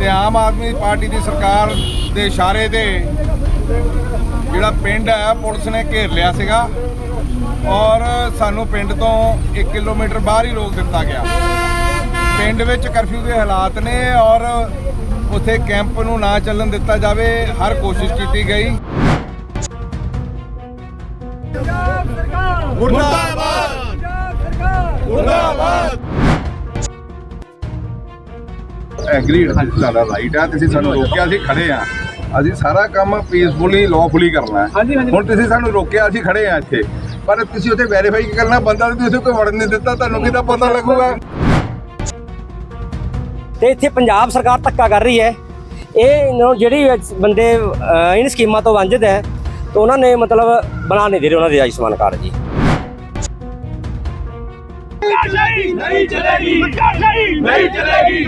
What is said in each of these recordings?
ਤੇ ਆਮ ਆਦਮੀ ਪਾਰਟੀ ਦੀ ਸਰਕਾਰ ਦੇ ਇਸ਼ਾਰੇ ਤੇ ਜਿਹੜਾ ਪਿੰਡ ਹੈ ਪੁਲਿਸ ਨੇ ਘੇਰ ਲਿਆ ਸੀਗਾ ਔਰ ਸਾਨੂੰ ਪਿੰਡ ਤੋਂ 1 ਕਿਲੋਮੀਟਰ ਬਾਹਰ ਹੀ ਰੋਕ ਦਿੱਤਾ ਗਿਆ। ਪਿੰਡ ਵਿੱਚ ਕਰਫਿਊ ਦੇ ਹਾਲਾਤ ਨੇ ਔਰ ਉੱਥੇ ਕੈਂਪ ਨੂੰ ਨਾ ਚੱਲਣ ਦਿੱਤਾ ਜਾਵੇ ਹਰ ਕੋਸ਼ਿਸ਼ ਕੀਤੀ ਗਈ। ਮੁਰਦਾਬਾਦ! ਮੁਰਦਾਬਾਦ! ਐਗਰੀਡ ਸਾਡਾ ਰਾਈਟ ਆ ਤੁਸੀਂ ਸਾਨੂੰ ਰੋਕਿਆ ਅਸੀਂ ਖੜੇ ਆ। ਅਸੀਂ ਸਾਰਾ ਕੰਮ ਪੀਸਫੁਲੀ ਲਾਫੁਲੀ ਕਰਨਾ ਹੈ। ਹੁਣ ਤੁਸੀਂ ਸਾਨੂੰ ਰੋਕਿਆ ਅਸੀਂ ਖੜੇ ਆ ਇੱਥੇ। ਪਰ ਤੁਸੀਂ ਉੱਥੇ ਵੈਰੀਫਾਈ ਕਰਨਾ? ਬੰਦਾ ਤੇ ਤੁਸੀਂ ਕੋਈ ਵੜਨ ਨਹੀਂ ਦਿੱਤਾ ਤੁਹਾਨੂੰ ਕਿਦਾਂ ਪਤਾ ਲੱਗੂਗਾ? ਤੇ ਇੱਥੇ ਪੰਜਾਬ ਸਰਕਾਰ ਧੱਕਾ ਕਰ ਰਹੀ ਹੈ। ਇਹ ਜਿਹੜੀ ਬੰਦੇ ਇਨ ਸਕੀਮਾਂ ਤੋਂ ਵਾਂਝਿਤ ਹੈ ਤਾਂ ਉਹਨਾਂ ਨੇ ਮਤਲਬ ਬਣਾ ਨਹੀਂ ਦੇ ਰਹੇ ਉਹਨਾਂ ਦੇ ਆਯੁਸ਼ਮਾਨ ਕਾਰਡ ਜੀ। ਨਹੀਂ ਨਹੀਂ ਚਲੇਗੀ। ਨਹੀਂ ਚਲੇਗੀ।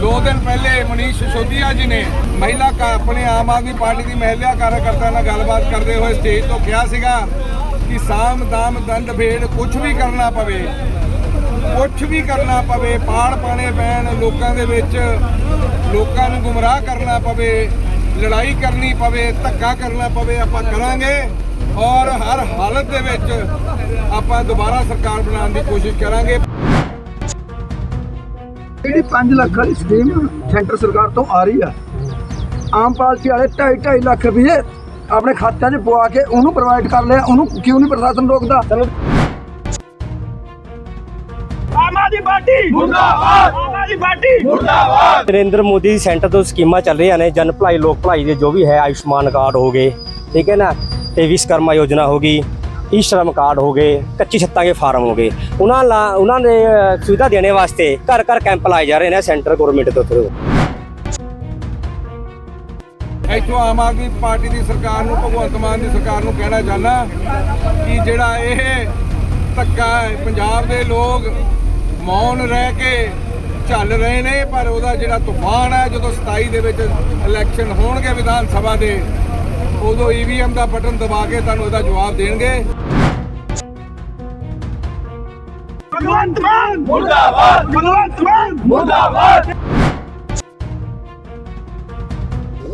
ਦੋ ਦਿਨ ਪਹਿਲੇ ਮਨੀਸ਼ ਸਿਸੋਦੀਆ ਜੀ ਨੇ ਮਹਿਲਾ ਕਾ, ਆਪਣੇ ਆਮ ਆਦਮੀ ਪਾਰਟੀ ਦੀ ਮਹਿਲਾ ਕਾਰਜਕਰਤਾ ਨਾਲ ਗੱਲਬਾਤ ਕਰਦੇ ਹੋਏ ਸਟੇਜ ਤੋਂ ਕਿਹਾ ਸੀਗਾ ਕਿ ਸਾਮ ਦਾਮ ਦੰਡ ਭੇੜ ਕੁਝ ਵੀ ਕਰਨਾ ਪਵੇ ਕੁਝ ਵੀ ਕਰਨਾ ਪਵੇ, ਪਾੜ ਪਾਣੇ ਪੈਣ ਲੋਕਾਂ ਦੇ ਵਿੱਚ, ਲੋਕਾਂ ਨੂੰ ਗੁੰਮਰਾਹ ਕਰਨਾ ਪਵੇ, ਲੜਾਈ ਕਰਨੀ ਪਵੇ, ਧੱਕਾ ਕਰਨਾ ਪਵੇ, ਆਪਾਂ ਕਰਾਂਗੇ ਔਰ ਹਰ ਹਾਲਤ ਦੇ ਵਿੱਚ ਆਪਾਂ ਦੁਬਾਰਾ ਸਰਕਾਰ ਬਣਾਉਣ ਦੀ ਕੋਸ਼ਿਸ਼ ਕਰਾਂਗੇ। ਜਿਹੜੀ 5 ਲੱਖ ਵਾਲੀ ਸਕੀਮ ਸੈਂਟਰ ਸਰਕਾਰ ਤੋਂ ਆ ਰਹੀ ਆ ਆਮ ਪਾਲਸੀ ਵਾਲੇ 2.5 2.5 ਲੱਖ ਰੁਪਏ ਆਪਣੇ ਖਾਤਿਆਂ 'ਚ ਪਵਾ ਕੇ ਉਹਨੂੰ ਪ੍ਰੋਵਾਈਡ ਕਰ ਲਿਆ ਉਹਨੂੰ ਕਿਉਂ ਨਹੀਂ ਪ੍ਰਸ਼ਾਸਨ ਰੋਕਦਾ? ਆਮ ਆਦਮੀ ਪਾਰਟੀ! ਮੁਰਦਾਬਾਦ! ਆਮ ਆਦਮੀ ਪਾਰਟੀ! ਮੁਰਦਾਬਾਦ! ਨਰਿੰਦਰ ਮੋਦੀ ਦੀ ਸੈਂਟਰ ਤੋਂ ਸਕੀਮਾਂ ਚੱਲ ਰਹੀਆਂ ਨੇ ਜਨ ਭਲਾਈ ਲੋਕ ਭਲਾਈ ਦੇ ਜੋ ਵੀ ਹੈ ਆਯੁਸ਼ਮਾਨ ਕਾਰਡ ਹੋ ਗਏ ਠੀਕ ਹੈ ਨਾ? ਤੇ ਵਿਸ਼ਕਰਮਾ ਯੋਜਨਾ ਹੋ ਗਈ ਈ ਸ਼ਰਮ ਕਾਰਡ ਹੋ ਗਏ ਕੱਚੀ ਛੱਤਾਂ ਦੇ ਫਾਰਮ ਹੋ ਗਏ। ਉਹਨਾਂ ਲਾ ਉਹਨਾਂ ਦੇ ਅਹ, ਸੁਵਿਧਾ ਦੇਣੇ ਵਾਸਤੇ ਘਰ ਘਰ ਕੈਂਪ ਲਾਏ ਜਾ ਰਹੇ ਨੇ ਸੈਂਟਰ ਇੱਥੋਂ ਆਮ ਆਦਮੀ ਪਾਰਟੀ ਦੀ ਸਰਕਾਰ ਨੂੰ ਭਗਵੰਤ ਮਾਨ ਦੀ ਸਰਕਾਰ ਨੂੰ ਕਹਿਣਾ ਚਾਹੁੰਦਾ ਕਿ ਜਿਹੜਾ ਇਹ ਧੱਕਾ ਹੈ ਪੰਜਾਬ ਦੇ ਲੋਕ ਮੌਨ ਰਹਿ ਕੇ ਚੱਲ ਰਹੇ ਨੇ ਪਰ ਉਹਦਾ ਜਿਹੜਾ ਤੂਫਾਨ ਹੈ ਜਦੋਂ 27 ਦੇ ਵਿੱਚ ਇਲੈਕਸ਼ਨ ਹੋਣਗੇ ਵਿਧਾਨ ਸਭਾ ਦੇ ਉਦੋਂ ਈਵੀਐਮ ਦਾ ਬਟਨ ਦਬਾ ਕੇ ਤੁਹਾਨੂੰ ਇਹਦਾ ਜਵਾਬ ਦੇਣਗੇ। ਭਗਵੰਤ ਮਾਨ ਮੁਰਦਾਬਾਦ! ਭਗਵੰਤ ਮਾਨ ਮੁਰਦਾਬਾਦ!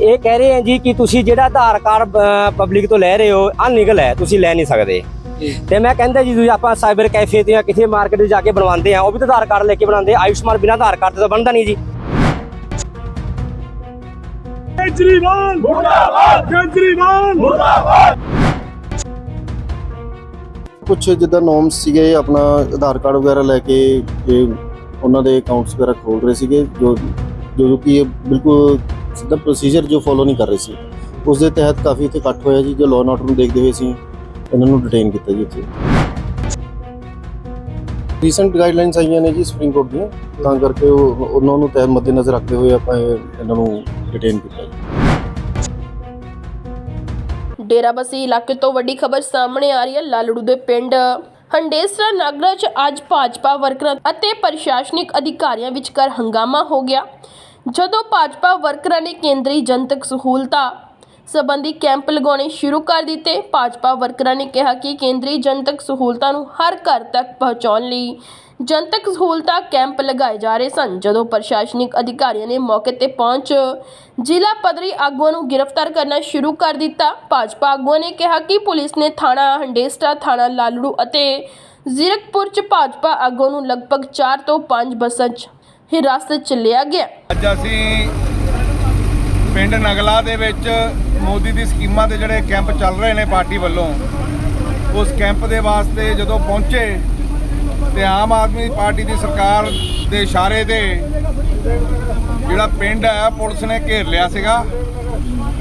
ਇਹ ਕਹਿ ਰਹੇ ਹੈ ਜੀ ਕਿ ਤੁਸੀਂ ਜਿਹੜਾ ਆਧਾਰ ਕਾਰਡ ਪਬਲਿਕ ਤੋਂ ਲੈ ਰਹੇ ਹੋ ਅਨਲੀਗਲ ਹੈ ਤੁਸੀਂ ਲੈ ਨਹੀਂ ਸਕਦੇ। ਤੇ ਮੈਂ ਕਹਿੰਦਾ ਜੀ ਤੁਸੀਂ ਆਪਾਂ ਸਾਈਬਰ ਕੈਫੇ ਤੇ ਜਾਂ ਕਿਸੇ ਮਾਰਕੀਟ 'ਚ ਜਾ ਕੇ ਬਣਵਾਉਂਦੇ ਆ ਉਹ ਵੀ ਤਾਂ ਆਧਾਰ ਕਾਰਡ ਲੈ ਕੇ ਬਣਾਉਂਦੇ ਆ। ਆਯੁਸ਼ਮਾਨ ਬਿਨਾਂ ਆਧਾਰ ਕਾਰਡ ਤੋਂ ਤਾਂ ਬਣਦਾ ਨਹੀਂ ਜੀ। ਕੇਜਰੀਵਾਲ। ਮੁਰਦਾਬਾਦ। ਕੇਜਰੀਵਾਲ। ਮੁਰਦਾਬਾਦ। ਕੁਝ ਜਿੱਦਾਂ ਨੋਮਸ ਸੀਗੇ ਆਪਣਾ ਆਧਾਰ ਕਾਰਡ ਵਗੈਰਾ ਲੈ ਕੇ ਇਹ ਉਹਨਾਂ ਦੇ ਅਕਾਊਂਟਸ ਵਗੈਰਾ ਖੋਲ ਰਹੇ ਸੀਗੇ ਜੋ ਜੋ ਕਿ ਇਹ ਬਿਲਕੁਲ ਸਿੱਧਾ ਪ੍ਰੋਸੀਜਰ ਜੋ ਫੋਲੋ ਨਹੀਂ ਕਰ ਰਹੇ ਸੀ। ਉਸ ਦੇ ਤਹਿਤ ਕਾਫੀ ਇੱਥੇ ਇਕੱਠ ਹੋਇਆ ਜੀ ਜੋ ਲਾਅ ਆਰਡਰ ਨੂੰ ਦੇਖਦੇ ਹੋਏ ਸੀ ਇਹਨਾਂ ਨੂੰ ਡਿਟੇਨ ਕੀਤਾ ਜੀ ਇੱਥੇ। ਰੀਸੈਂਟ ਗਾਈਡਲਾਈਨਸ ਆਈਆਂ ਨੇ ਜੀ ਸੁਪਰੀਮ ਕੋਰਟ ਦੀਆਂ ਤਾਂ ਕਰਕੇ ਉਹ ਉਹਨਾਂ ਨੂੰ ਤਹਿਤ ਮੱਦੇਨਜ਼ਰ ਰੱਖਦੇ ਹੋਏ ਆਪਾਂ ਇਹ ਇਹਨਾਂ ਨੂੰ ਡਿਟੇਨ ਕੀਤਾ ਜੀ। ਡੇਰਾਬੱਸੀ ਇਲਾਕੇ ਤੋਂ ਵੱਡੀ ਖਬਰ ਸਾਹਮਣੇ ਆ ਰਹੀ ਹੈ। ਲਾਲੜੂ ਦੇ ਪਿੰਡ ਹੰਡੇਸਰਾ ਨਗਰ 'ਚ ਅੱਜ ਭਾਜਪਾ ਵਰਕਰਾਂ ਅਤੇ ਪ੍ਰਸ਼ਾਸਨਿਕ ਅਧਿਕਾਰੀਆਂ ਵਿਚਕਾਰ ਹੰਗਾਮਾ ਹੋ ਗਿਆ। ਜਦੋਂ ਭਾਜਪਾ ਵਰਕਰਾਂ ਨੇ ਕੇਂਦਰੀ ਜਨਤਕ ਸਹੂਲਤਾਂ ਸਬੰਧੀ ਕੈਂਪ ਲਗਾਉਣੇ ਸ਼ੁਰੂ ਕਰ ਦਿੱਤੇ। ਭਾਜਪਾ ਵਰਕਰਾਂ ਨੇ ਕਿਹਾ ਕਿ ਕੇਂਦਰੀ ਜਨਤਕ ਸਹੂਲਤਾਂ ਨੂੰ ਹਰ ਘਰ ਤੱਕ ਪਹੁੰਚਾਉਣ ਲਈ ਜਨਤਕ ਸਹੂਲਤਾਂ ਕੈਂਪ ਲਗਾਏ ਜਾ ਰਹੇ ਸਨ, ਜਦੋਂ ਪ੍ਰਸ਼ਾਸਨਿਕ ਅਧਿਕਾਰੀਆਂ ਨੇ ਮੌਕੇ ਤੇ ਪਹੁੰਚ ਜ਼ਿਲ੍ਹਾ ਪੱਧਰੀ ਆਗੂਆਂ ਨੂੰ ਗ੍ਰਿਫਤਾਰ ਕਰਨਾ ਸ਼ੁਰੂ ਕਰ ਦਿੱਤਾ। ਭਾਜਪਾ ਆਗੂਆਂ ਨੇ ਕਿਹਾ ਕਿ ਪੁਲਿਸ ਨੇ ਥਾਣਾ ਹੰਡੇਸਟਾ ਥਾਣਾ ਲਾਲੜੂ ਅਤੇ ਜ਼ੀਰਕਪੁਰ ਚ ਭਾਜਪਾ ਆਗੂਆਂ ਨੂੰ ਲਗਭਗ 4 ਤੋਂ 5 ਬੱਸਾਂ 'ਚ ਹਿਰਾਸਤ 'ਚ ਲਿਆ ਗਿਆ। ਅੱਜ ਅਸੀਂ ਪਿੰਡ ਨਗਲਾ ਦੇ ਵਿੱਚ ਮੋਦੀ ਦੀ ਸਕੀਮਾਂ ਦੇ ਜਿਹੜੇ ਕੈਂਪ ਚੱਲ ਰਹੇ ਨੇ ਪਾਰਟੀ ਵੱਲੋਂ, ਉਸ ਕੈਂਪ ਦੇ ਵਾਸਤੇ ਜਦੋਂ ਪਹੁੰਚੇ ਤੇ ਆਮ ਆਦਮੀ ਪਾਰਟੀ ਦੀ ਸਰਕਾਰ ਦੇ ਇਸ਼ਾਰੇ ਤੇ ਜਿਹੜਾ ਪਿੰਡ ਹੈ, ਪੁਲਿਸ ਨੇ ਘੇਰ ਲਿਆ ਸੀਗਾ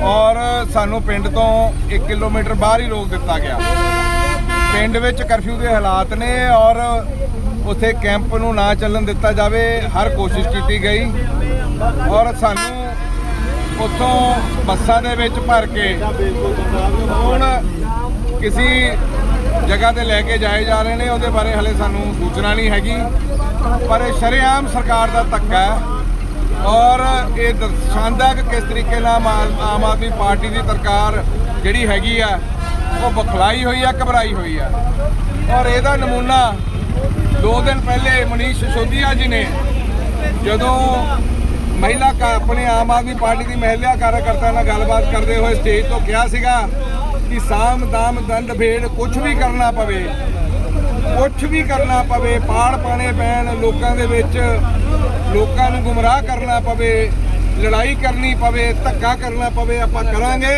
ਔਰ ਸਾਨੂੰ ਪਿੰਡ ਤੋਂ 1 ਕਿਲੋਮੀਟਰ ਬਾਹਰ ਹੀ ਰੋਕ ਦਿੱਤਾ ਗਿਆ। ਪਿੰਡ ਵਿੱਚ ਕਰਫਿਊ ਦੇ ਹਾਲਾਤ ਨੇ ਔਰ ਉੱਥੇ ਕੈਂਪ ਨੂੰ ਨਾ ਚੱਲਣ ਦਿੱਤਾ ਜਾਵੇ, ਹਰ ਕੋਸ਼ਿਸ਼ ਕੀਤੀ ਗਈ। ਔਰ ਸਾਨੂੰ ਉੱਥੋਂ ਬੱਸਾਂ ਦੇ ਵਿੱਚ ਭਰ ਕੇ ਹੁਣ ਕਿਸੇ ਜਗ੍ਹਾ ਤੇ ਲੈ ਕੇ ਜਾਏ ਜਾ ਰਹੇ ਨੇ, ਉਹਦੇ ਬਾਰੇ ਹਲੇ ਸਾਨੂੰ ਸੂਚਨਾ ਨਹੀਂ ਹੈਗੀ। ਪਰ ਇਹ ਸ਼ਰੇਆਮ ਸਰਕਾਰ ਦਾ ਧੱਕਾ ਹੈ ਔਰ ਇਹ ਦਰਸਾਉਂਦਾ ਕਿ ਕਿਸ ਤਰੀਕੇ ਨਾਲ ਆਮ ਆਮ ਆਦਮੀ ਪਾਰਟੀ ਦੀ ਸਰਕਾਰ ਜਿਹੜੀ ਹੈਗੀ ਆ, ਉਹ ਬਖਲਾਈ ਹੋਈ ਆ, ਘਬਰਾਈ ਹੋਈ ਆ। ਔਰ ਇਹਦਾ ਨਮੂਨਾ ਦੋ ਦਿਨ ਪਹਿਲੇ ਮਨੀਸ਼ ਸਿਸੋਦੀਆ ਜੀ ਨੇ, ਜਦੋਂ ਮਹਿਲਾ ਕਾ ਆਪਣੇ ਆਮ ਆਦਮੀ ਪਾਰਟੀ ਦੀ ਮਹਿਲਾ ਕਾਰਜਕਰਤਾ ਨਾਲ ਗੱਲਬਾਤ ਕਰਦੇ ਹੋਏ ਸਟੇਜ ਤੋਂ ਕਿਹਾ ਸੀਗਾ ਕਿ ਸਾਮ ਦਾਮ ਦੰਡ ਭੇੜ ਕੁਝ ਵੀ ਕਰਨਾ ਪਵੇ ਕੁਝ ਵੀ ਕਰਨਾ ਪਵੇ, ਪਾੜ ਪਾਣੇ ਪੈਣ ਲੋਕਾਂ ਦੇ ਵਿੱਚ, ਲੋਕਾਂ ਨੂੰ ਗੁੰਮਰਾਹ ਕਰਨਾ ਪਵੇ, ਲੜਾਈ ਕਰਨੀ ਪਵੇ, ਧੱਕਾ ਕਰਨਾ ਪਵੇ, ਆਪਾਂ ਕਰਾਂਗੇ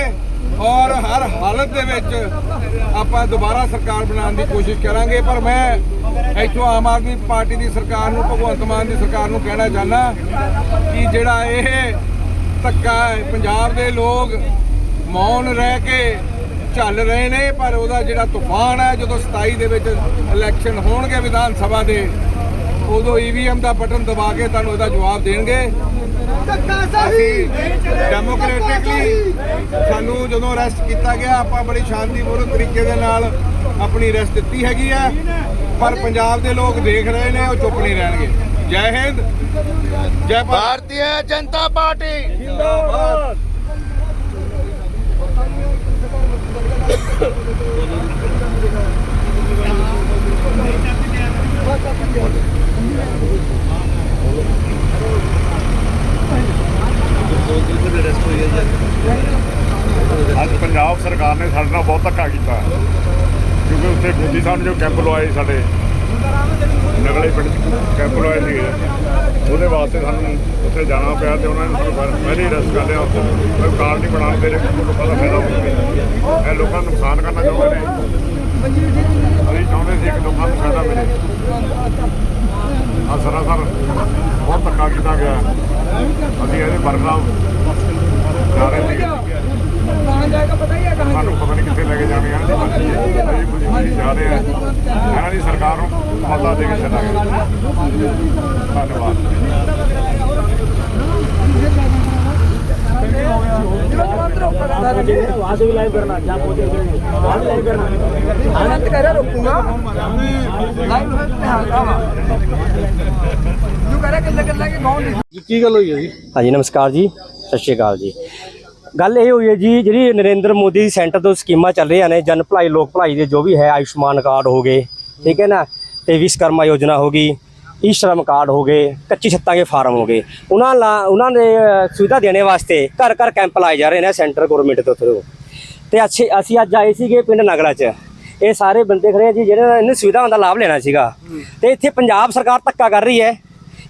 ਔਰ ਹਰ ਹਾਲਤ ਦੇ ਵਿੱਚ ਆਪਾਂ ਦੁਬਾਰਾ ਸਰਕਾਰ ਬਣਾਉਣ ਦੀ ਕੋਸ਼ਿਸ਼ ਕਰਾਂਗੇ। ਪਰ ਮੈਂ ਇੱਥੋਂ ਆਮ ਆਦਮੀ ਪਾਰਟੀ ਦੀ ਸਰਕਾਰ ਨੂੰ, ਭਗਵੰਤ ਮਾਨ ਦੀ ਸਰਕਾਰ ਨੂੰ ਕਹਿਣਾ ਚਾਹੁੰਦਾ ਕਿ ਜਿਹੜਾ ਇਹ ਧੱਕਾ ਹੈ, ਪੰਜਾਬ ਦੇ ਲੋਕ ਮੌਨ ਰਹਿ ਕੇ ਚੱਲ ਰਹੇ ਨੇ ਪਰ ਉਹਦਾ ਜਿਹੜਾ ਤੂਫਾਨ ਹੈ ਜਦੋਂ 27 ਦੇ ਵਿੱਚ ਇਲੈਕਸ਼ਨ ਹੋਣਗੇ ਵਿਧਾਨ ਸਭਾ ਦੇ ਉਦੋਂ ਈਵੀਐਮ ਦਾ ਬਟਨ ਦਬਾ ਕੇ ਤੁਹਾਨੂੰ ਇਹਦਾ ਜਵਾਬ ਦੇਣਗੇ। ਡੈਮੋਕ੍ਰੈਟਿਕਲੀ ਸਾਨੂੰ ਜਦੋਂ ਅਰੈਸਟ ਕੀਤਾ ਗਿਆ ਆਪਾਂ ਬੜੀ ਸ਼ਾਂਤੀਪੂਰਨ ਤਰੀਕੇ ਦੇ ਨਾਲ ਆਪਣੀ ਅਰੈਸਟ ਦਿੱਤੀ ਹੈਗੀ ਆ ਪਰ ਪੰਜਾਬ ਦੇ ਲੋਕ ਦੇਖ ਰਹੇ ਨੇ ਉਹ ਚੁੱਪ ਨਹੀਂ ਰਹਿਣਗੇ। ਜੈ ਹਿੰਦ ਜੈ ਭਾਰਤ। ਭਾਰਤੀ ਜਨਤਾ ਪਾਰਟੀ। ਜਿੰਦਾਬਾਦ। ਅੱਜ ਪੰਜਾਬ ਸਰਕਾਰ ਨੇ ਸਾਡੇ ਨਾਲ ਬਹੁਤ ਧੱਕਾ ਕੀਤਾ ਕਿਉਂਕਿ ਉੱਥੇ ਗੋਦੀ ਸਾਹਿਬ ਨੇ ਜੋ ਕੈਂਪ ਲਵਾਏ ਸਾਡੇ, ਨਗਲੇ ਪਿੰਡ ਕੈਂਪ ਲਵਾਏ ਸੀ ਉਹਦੇ ਵਾਸਤੇ ਸਾਨੂੰ ਉੱਥੇ ਜਾਣਾ ਪਿਆ ਤੇ ਉਹਨਾਂ ਨੇ ਸਾਨੂੰ ਪਹਿ- ਪਹਿਲੇ ਰਸ ਕਰ ਲਿਆ ਉੱਥੇ। ਕੋਈ ਕਾਰਡ ਨਹੀਂ ਬਣਾਉਣ ਦੇ ਲੋਕਾਂ ਦਾ ਫਾਇਦਾ ਹੋਵੇ ਇਹ ਲੋਕਾਂ ਨੂੰ ਨੁਕਸਾਨ ਕਰਨਾ ਚਾਹੁੰਦੇ ਨੇ। ਅਸੀਂ ਚਾਹੁੰਦੇ ਸੀ ਕਿ ਲੋਕਾਂ ਨੂੰ ਫਾਇਦਾ ਮਿਲੇ। ਆ ਸਰਾਸਰ ਬਹੁਤ ਧੱਕਾ ਕੀਤਾ ਗਿਆ। ਅਸੀਂ ਇਹਦੇ ਬਰਖਲਾਫ ਜਾ ਰਹੇ ਸੀ। ਸਾਨੂੰ ਪਤਾ ਲੈ ਕੇ ਜਾਣੇ ਆ ਜੀ ਮਰਜ਼ੀ ਹੈ ਅਸੀਂ ਪੁਲਿਸ ਵਾਲੀ ਜਾ ਰਹੇ ਇਹਨਾਂ ਦੀ ਸਰਕਾਰ ਨੂੰ ਦੇ ਕੇ ਚੱਲਾਂਗੇ। ਧੰਨਵਾਦ। ਹਾਂਜੀ ਨਮਸਕਾਰ ਜੀ। ਸਤਿ ਸ਼੍ਰੀ ਅਕਾਲ ਜੀ। ਗੱਲ ਇਹ ਹੋਈ ਹੈ ਜੀ, ਜਿਹੜੀ ਨਰਿੰਦਰ ਮੋਦੀ ਸੈਂਟਰ ਤੋਂ ਸਕੀਮਾਂ ਚੱਲ ਰਹੀਆਂ ਨੇ, ਜਨ ਭਲਾਈ, ਲੋਕ ਭਲਾਈ ਦੇ ਜੋ ਵੀ ਹੈ, ਆਯੁਸ਼ਮਾਨ ਕਾਰਡ ਹੋ ਗਏ, ਠੀਕ ਹੈ ਨਾ, ਤੇ ਵਿਸ਼ਕਰਮਾ ਯੋਜਨਾ ਹੋ ਗਈ ਈ ਸ਼ਰਮ ਕਾਰਡ ਹੋ ਗਏ, ਕੱਚੀ ਛੱਤਾਂ ਦੇ ਫਾਰਮ ਹੋ ਗਏ, ਉਹਨਾਂ ਲਾ, ਉਹਨਾਂ ਦੇ ਸੁਵਿਧਾ ਦੇਣੇ ਵਾਸਤੇ ਘਰ ਘਰ ਕੈਂਪ ਲਾਏ ਜਾ ਰਹੇ ਨੇ ਸੈਂਟਰ ਗਵਰਨਮੈਂਟ ਤੋਂ ਥਰੂ ਤੇ ਅੱਛੇ, ਅਸੀਂ ਅੱਜ ਆਏ ਸੀਗੇ ਪਿੰਡ ਨਗਲਾ 'ਚ, ਇਹ ਸਾਰੇ ਬੰਦੇ ਖੜੇ ਆ ਜੀ, ਜਿਹੜੇ ਇਹਨਾਂ ਸੁਵਿਧਾਵਾਂ ਦਾ ਲਾਭ ਲੈਣਾ ਸੀਗਾ। ਤੇ ਇੱਥੇ ਪੰਜਾਬ ਸਰਕਾਰ ਧੱਕਾ ਕਰ ਰਹੀ ਹੈ।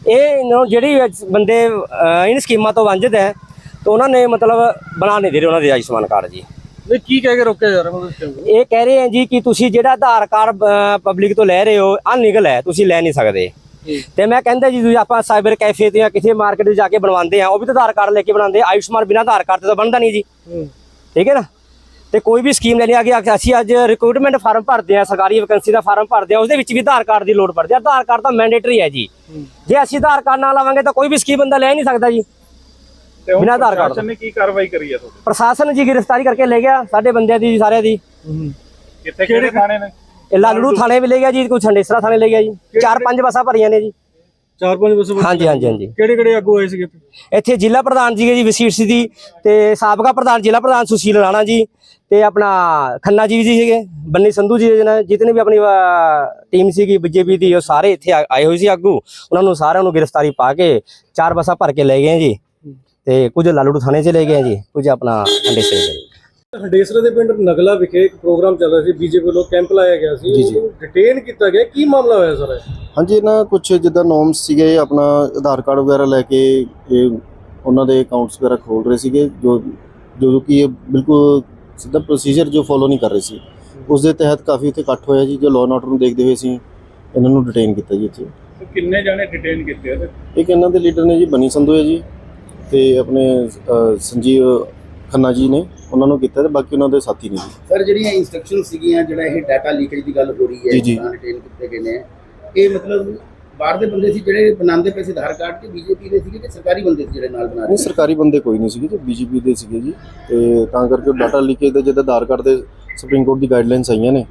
ਇਹ ਜਿਹੜੀ ਬੰਦੇ ਇਹਨਾਂ ਸਕੀਮਾਂ ਤੋਂ ਵਾਂਝਿਤ ਹੈ ਤਾਂ ਉਹਨਾਂ ਨੇ ਮਤਲਬ ਬਣਾ ਨਹੀਂ ਦੇ ਰਹੇ ਉਹਨਾਂ ਦੇ ਆਯੁਸ਼ਮਾਨ ਕਾਰਡ ਜੀ। ਨਹੀਂ ਕੀ ਕਹਿ ਕੇ ਰੋਕਿਆ ਜਾ ਰਿਹਾ ਮਤਲਬ ਇਹ ਕਹਿ ਰਹੇ ਹੈ ਜੀ ਕਿ ਤੁਸੀਂ ਜਿਹੜਾ ਆਧਾਰ ਕਾਰਡ ਪਬਲਿਕ ਤੋਂ ਲੈ ਰਹੇ ਹੋ ਅਨਲੀਗਲ ਹੈ ਤੁਸੀਂ ਲੈ ਨਹੀਂ ਸਕਦੇ। ਤੇ ਮੈਂ ਕਹਿੰਦਾ ਜੀ ਤੁਸੀਂ ਆਪਾਂ ਸਾਈਬਰ ਕੈਫੇ ਤੇ ਜਾਂ ਕਿਸੇ ਮਾਰਕੀਟ 'ਚ ਜਾ ਕੇ ਬਣਵਾਉਂਦੇ ਆ ਉਹ ਵੀ ਤਾਂ ਆਧਾਰ ਕਾਰਡ ਲੈ ਕੇ ਬਣਾਉਂਦੇ ਆ। ਆਯੁਸ਼ਮਾਨ ਬਿਨਾਂ ਆਧਾਰ ਕਾਰਡ ਤੇ ਤਾਂ ਬਣਦਾ ਨਹੀਂ ਜੀ। ਠੀਕ ਹੈ ਨਾ? ਤੇ ਕੋਈ ਵੀ ਸਕੀਮ ਲੈਣੀ ਆ ਗਈ ਅਸੀਂ ਅੱਜ ਰਿਕਰੂਟਮੈਂਟ ਫਾਰਮ ਭਰਦੇ ਆ ਸਰਕਾਰੀ ਵੈਕੈਂਸੀ ਦਾ ਫਾਰਮ ਭਰਦੇ ਆ ਉਸ ਦੇ ਵਿੱਚ ਵੀ ਆਧਾਰ ਕਾਰਡ ਦੀ ਲੋੜ ਪੜਦੀ ਆ। ਆਧਾਰ ਕਾਰਡ ਤਾਂ ਮੈਂਡੇਟਰੀ ਹੈ ਜੀ। ਜੇ ਅਸੀਂ ਆਧਾਰ ਕਾਰਡ ਨਾ ਲਾਵਾਂਗੇ ਤਾਂ ਕੋਈ ਵੀ ਸਕੀਮ ਬੰਦਾ ਲੈ ਨਹੀਂ ਸਕਦਾ ਜੀ। ਬਿਨਾਂ ਆਧਾਰ ਕਾਰਡ ਤੋਂ। ਨੇ ਕੀ ਕਾਰਵਾਈ ਕਰੀ ਹੈ ਤੁਹਾਡੇ? ਪ੍ਰਸ਼ਾਸਨ ਜੀ ਗ੍ਰਿਫਤਾਰੀ ਕਰਕੇ ਲੈ ਗਿਆ ਸਾਡੇ ਬੰਦਿਆਂ ਦੀ ਜੀ ਸਾਰਿਆਂ ਦੀ। ਕਿੱਥੇ ਕਿਹੜੇ ਥਾਣੇ ਨੇ? ਇਹ ਲਾਲੜੂ ਥਾਣੇ ਵੀ ਲੈ ਗਿਆ ਜੀ ਕੋਈ ਛੰਡੇਸਰਾ ਥਾਣੇ ਲੈ ਗਿਆ ਜੀ। ਚਾਰ ਪੰਜ ਬੱਸਾਂ ਭਰੀਆਂ ਨੇ ਜੀ। ਚਾਰ ਪੰਜ ਵਸੇ ਹਾਂਜੀ ਹਾਂਜੀ ਹਾਂਜੀ। ਕਿਹੜੇ ਕਿਹੜੇ ਆਗੂ ਆਏ ਸੀਗੇ? ਇੱਥੇ? ਇੱਥੇ ਜ਼ਿਲ੍ਹਾ ਪ੍ਰਧਾਨ ਜੀ ਜੀ ਵਸੀਰ ਦੀ ਤੇ ਸਾਬਕਾ ਪ੍ਰਧਾਨ ਜ਼ਿਲ੍ਹਾ ਪ੍ਰਧਾਨ ਸੁਸ਼ੀਲ ਰਾਣਾ ਜੀ ਤੇ ਆਪਣਾ ਖੰਨਾ ਜੀ ਵੀ ਜੀ ਸੀਗੇ ਬੰਨੀ ਸੰਧੂ ਜੀ ਦੇ ਨਾਲ ਜਿਤਨੇ ਵੀ ਆਪਣੀ ਟੀਮ ਸੀਗੀ ਬੀਜੇਪੀ ਦੀ ਉਹ ਸਾਰੇ ਇੱਥੇ ਆ- ਆਏ ਹੋਏ ਸੀ ਆਗੂ। ਉਹਨਾਂ ਨੂੰ ਸਾਰਿਆਂ ਨੂੰ ਗ੍ਰਿਫਤਾਰੀ ਪਾ ਕੇ ਚਾਰ ਬੱਸਾਂ ਭਰ ਕੇ ਲੈ ਗਏ ਜੀ। ਤੇ ਕੁਝ ਲਾਲੜੂ ਥਾਣੇ 'ਚ ਲੈ ਗਏ ਜੀ ਕੁਝ ਆਪਣਾ ਅੰਡੇਸਰੇ ਚ ਹੰਡੇਸਰਾ ਦੇ ਪਿੰਡ ਨਗਲਾ ਵਿਖੇ ਇੱਕ ਪ੍ਰੋਗਰਾਮ ਚੱਲ ਰਿਹਾ ਸੀ ਬੀਜੇਪੀ ਵੱਲੋਂ ਕੈਂਪ ਲਾਇਆ ਗਿਆ ਸੀ। ਉਹਨੂੰ ਡਿਟੇਨ ਕੀਤਾ ਗਿਆ ਕੀ ਮਾਮਲਾ ਹੋਇਆ ਸਰ? ਹਾਂਜੀ ਇਹਨਾਂ ਕੁਝ ਜਿੱਦਾਂ ਨੋਮਸ ਸੀਗੇ ਆਪਣਾ ਆਧਾਰ ਕਾਰਡ ਵਗੈਰਾ ਲੈ ਕੇ ਇਹ ਉਹਨਾਂ ਦੇ ਅਕਾਊਂਟਸ ਵਗੈਰਾ ਖੋਲ ਰਹੇ ਸੀਗੇ ਜੋ ਜੋ ਕਿ ਇਹ ਬਿਲਕੁਲ ਸਿੱਧਾ ਪ੍ਰੋਸੀਜਰ ਜੋ ਫੋਲੋ ਨਹੀਂ ਕਰ ਰਹੇ ਸੀ। ਉਸ ਦੇ ਤਹਿਤ ਕਾਫੀ ਉੱਥੇ ਇਕੱਠ ਹੋਇਆ ਜੀ ਜੋ ਲਾਅ ਐਂਡ ਆਰਡਰ ਨੂੰ ਦੇਖਦੇ ਹੋਏ ਅਸੀਂ ਇਹਨਾਂ ਨੂੰ ਡਿਟੇਨ ਕੀਤਾ ਜੀ ਇੱਥੇ ਕਿੰਨੇ ਜਾਣੇ ਡਿਟੇਨ ਕੀਤੇ ਇੱਕ ਇਹਨਾਂ ਦੇ ਲੀਡਰ ਨੇ ਜੀ ਬਨੀ ਸੰਧੂ ਹੈ ਜੀ। ਤੇ ਆਪਣੇ ਅ, ਸੰਜੀਵ ਖੰਨਾ ਜੀ ਨੇ ਉਹਨਾਂ ਨੂੰ ਕੀਤਾ ਤੇ ਬਾਕੀ ਉਹਨਾਂ ਦੇ ਸਾਥੀ ਨੇ ਜੀ। ਸਰ ਜਿਹੜੀਆਂ ਇਨਸਟਰਕਸ਼ਨ ਸੀਗੀਆਂ ਜਿਹੜਾ ਇਹ ਡਾਟਾ ਲੀਕੇਜ ਦੀ ਗੱਲ ਹੋ ਰਹੀ ਹੈ ਜੀ, ਜੀ। ਰਿਟੇਨ ਕੀਤੇ ਗਏ ਨੇ। ਇਹ ਮਤਲਬ ਬਾਹਰ ਦੇ ਬੰਦੇ ਸੀ ਜਿਹੜੇ ਬਣਾਉਂਦੇ ਪਏ ਸੀ ਆਧਾਰ ਕਾਰਡ ਤੇ ਬੀਜੇਪੀ ਦੇ ਸੀਗੇ ਕਿ ਸਰਕਾਰੀ ਬੰਦੇ ਸੀ ਜਿਹੜੇ ਨਾਲ ਬਣਾ ਰਹੇ ਨਹੀਂ ਸਰਕਾਰੀ ਬੰਦੇ ਕੋਈ ਨਹੀਂ ਸੀਗੇ ਜੀ ਬੀਜੇਪੀ ਦੇ ਸੀਗੇ ਜੀ। ਤੇ ਤਾਂ ਕਰਕੇ ਡਾਟਾ ਲੀਕੇਜ ਦੇ ਜਿਹਦਾ ਆਧਾਰ ਕਾਰਡ ਦੇ ਸੁਪਰੀਮ ਕੋਰਟ ਦੀ ਗਾਈਡਲਾਈਨਸ ਆਈਆਂ ਨੇ।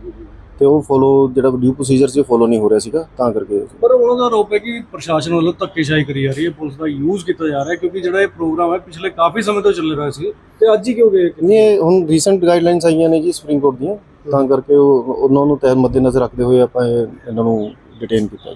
ਤੇ ਉਹ ਫੋਲੋ ਜਿਹੜਾ ਡਿਊ ਪ੍ਰੋਸੀਜਰ ਸੀ ਫੋਲੋ ਨਹੀਂ ਹੋ ਰਿਹਾ ਸੀਗਾ ਤਾਂ ਕਰਕੇ ਪਰ ਉਹਨਾਂ ਦਾ ਆਰੋਪ ਹੈ ਕਿ ਪ੍ਰਸ਼ਾਸਨ ਵੱਲੋਂ ਧੱਕੇਸ਼ਾਹੀ ਕਰੀ ਜਾ ਰਹੀ ਹੈ ਪੁਲਿਸ ਦਾ ਯੂਜ਼ ਕੀਤਾ ਜਾ ਰਿਹਾ ਹੈ ਕਿਉਂਕਿ ਜਿਹੜਾ ਇਹ ਪ੍ਰੋਗਰਾਮ ਹੈ ਪਿਛਲੇ ਕਾਫੀ ਸਮੇਂ ਤੋਂ ਚੱਲ ਰਿਹਾ ਸੀ ਤੇ ਅੱਜ ਹੀ ਕਿਉਂ ਗਏ? ਨਹੀਂ ਇਹ ਹੁਣ ਰੀਸੈਂਟ ਗਾਈਡਲਾਈਨਸ ਆਈਆਂ ਨੇ ਜੀ ਸੁਪਰੀਮ ਕੋਰਟ ਦੀਆਂ ਤਾਂ ਕਰਕੇ ਉਹ ਉਹਨਾਂ ਨੂੰ ਤਹਿ ਮੱਦੇ ਨਜ਼ਰ ਰੱਖਦੇ ਹੋਏ ਆਪਾਂ ਇਹ ਇਹਨਾਂ ਨੂੰ ਡਿਟੇਨ ਕੀਤਾ